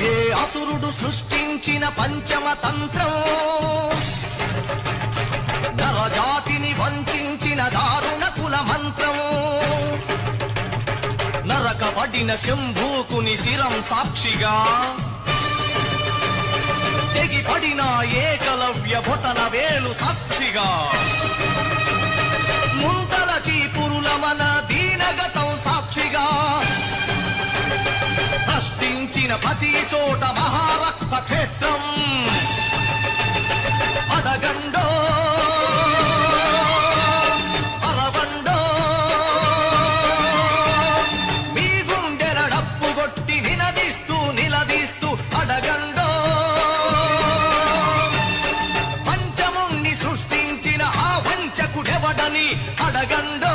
ఏ అసురుడు సృష్టించిన పంచమ తంత్రం. నరజాతిని వంచిన దారుణ కుల మంత్రం. నరకబడిన శంభూకుని శిరం సాక్షిగా. తెగిపడిన ఏకలవ్య బొటన వేలు సాక్షిగా. అడిగిన ప్రతి చోట మహారక్త క్షేత్రం. అడగండో అరవండో మీ గుండెల డప్పు కొట్టి నిలదీస్తూ నిలదీస్తూ అడగండో. పంచముణ్ణి సృష్టించిన ఆ వంచకుడెవడని అడగండో.